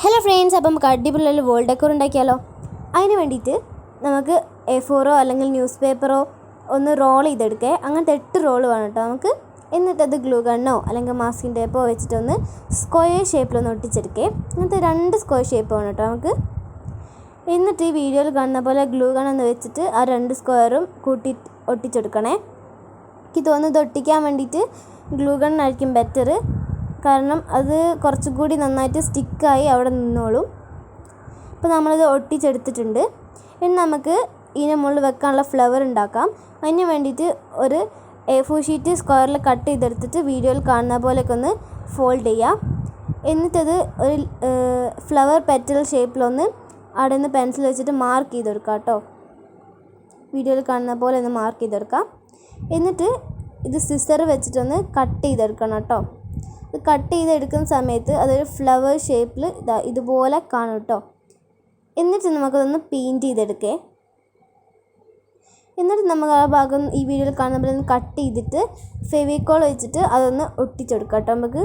Hello friends അപ്പം നമുക്ക് അടിപൊളിയുള്ള world decor ഉണ്ടാക്കിയാലോ? അതിന് വേണ്ടിയിട്ട് നമുക്ക് എ ഫോറോ അല്ലെങ്കിൽ ന്യൂസ് പേപ്പറോ ഒന്ന് റോൾ ചെയ്തെടുക്കേ. അങ്ങനത്തെ എട്ട് റോൾ വേണം കേട്ടോ നമുക്ക് എന്നിട്ടത് ഗ്ലൂ ഗണ്ണോ അല്ലെങ്കിൽ മാസ്കിൻ ടേപ്പോ വെച്ചിട്ടൊന്ന് സ്ക്വയർ ഷേപ്പിലൊന്ന് ഒട്ടിച്ചെടുക്കേ. അങ്ങനത്തെ രണ്ട് സ്ക്വയർ ഷേപ്പ് വേണം കേട്ടോ നമുക്ക്. എന്നിട്ട് ഈ വീഡിയോയിൽ കാണുന്ന പോലെ ഗ്ലൂ ഗൺ എന്ന് വെച്ചിട്ട് ആ രണ്ട് സ്ക്വയറും കൂട്ടി ഒട്ടിച്ചെടുക്കണേ. എനിക്ക് തോന്നുന്നത് ഒട്ടിക്കാൻ വേണ്ടിയിട്ട് ഗ്ലൂ ഗണ്ണായിരിക്കും ബെറ്റർ കാരണം അത് കുറച്ചും കൂടി നന്നായിട്ട് സ്റ്റിക്കായി അവിടെ നിന്നോളും. അപ്പോൾ നമ്മളത് ഒട്ടിച്ചെടുത്തിട്ടുണ്ട്. ഇനി നമുക്ക് ഇതിനെ മുകളിൽ വെക്കാനുള്ള ഫ്ലവർ ഉണ്ടാക്കാം. അതിന് വേണ്ടിയിട്ട് ഒരു എ ഫോർ ഷീറ്റ് സ്ക്വയറിൽ കട്ട് ചെയ്തെടുത്തിട്ട് വീഡിയോയിൽ കാണുന്ന പോലെയൊക്കെ ഒന്ന് ഫോൾഡ് ചെയ്യാം. എന്നിട്ടത് ഒരു ഫ്ലവർ പെറ്റൽ ഷേപ്പിലൊന്ന് അവിടെ നിന്ന് പെൻസിൽ വെച്ചിട്ട് മാർക്ക് ചെയ്തെടുക്കാം കേട്ടോ. വീഡിയോയിൽ കാണുന്ന പോലെ ഒന്ന് മാർക്ക് ചെയ്തെടുക്കാം. എന്നിട്ട് ഇത് സിസർ വെച്ചിട്ടൊന്ന് കട്ട് ചെയ്തെടുക്കണം കേട്ടോ. കട്ട് ചെയ്തെടുക്കുന്ന സമയത്ത് അതൊരു ഫ്ലവർ ഷേപ്പിൽ ഇതാ ഇതുപോലെ കാണും കേട്ടോ. എന്നിട്ട് നമുക്കതൊന്ന് പെയിന്റ് ചെയ്തെടുക്കേ. എന്നിട്ട് നമുക്ക് ആ ഭാഗം ഈ വീഡിയോയിൽ കാണുന്ന പോലെ ഒന്ന് കട്ട് ചെയ്തിട്ട് ഫെവിക്കോൾ വെച്ചിട്ട് അതൊന്ന് ഒട്ടിച്ചെടുക്കാം കേട്ടോ നമുക്ക്.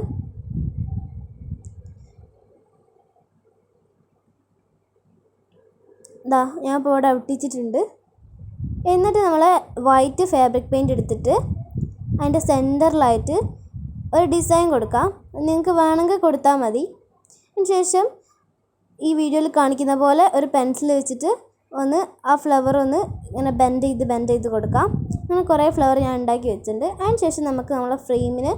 ഇതാ ഞാൻ ഇപ്പോൾ ഇവിടെ ഒട്ടിച്ചിട്ടുണ്ട്. എന്നിട്ട് നമ്മൾ വൈറ്റ് ഫാബ്രിക് പെയിന്റ് എടുത്തിട്ട് അതിന്റെ സെന്ററിലായിട്ട് ഒരു ഡിസൈൻ കൊടുക്കാം. നിങ്ങൾക്ക് വേണമെങ്കിൽ കൊടുത്താൽ മതി. ശേഷം ഈ വീഡിയോയിൽ കാണിക്കുന്ന പോലെ ഒരു പെൻസിൽ വെച്ചിട്ട് ഒന്ന് ആ ഫ്ലവർ ഒന്ന് ഇങ്ങനെ ബെൻഡ് ചെയ്ത് ബെൻഡ് ചെയ്ത് കൊടുക്കാം. അങ്ങനെ കുറേ ഫ്ലവർ ഞാൻ ഉണ്ടാക്കി വെച്ചിട്ടുണ്ട്. അതിന് ശേഷം നമുക്ക് നമ്മളെ ഫ്രെയിമിന്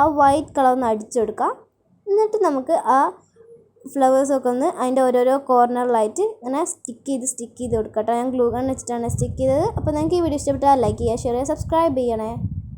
ആ വൈറ്റ് കളർ ഒന്ന് അടിച്ചു കൊടുക്കാം. എന്നിട്ട് നമുക്ക് ആ ഫ്ലവേഴ്സൊക്കെ ഒന്ന് അതിന്റെ ഓരോരോ കോർണറിലായിട്ട് ഇങ്ങനെ സ്റ്റിക്ക് ചെയ്ത് സ്റ്റിക്ക് ചെയ്ത് കൊടുക്കാം കേട്ടോ. ഞാൻ ഗ്ലൂ ഗൺ വെച്ചിട്ടാണ് സ്റ്റിക്ക് ചെയ്തത്. അപ്പോൾ നിങ്ങൾക്ക് ഈ വീഡിയോ ഇഷ്ടപ്പെട്ടാൽ ലൈക്ക് ചെയ്യുക ഷെയർ ചെയ്യുക സബ്സ്ക്രൈബ് ചെയ്യണേ.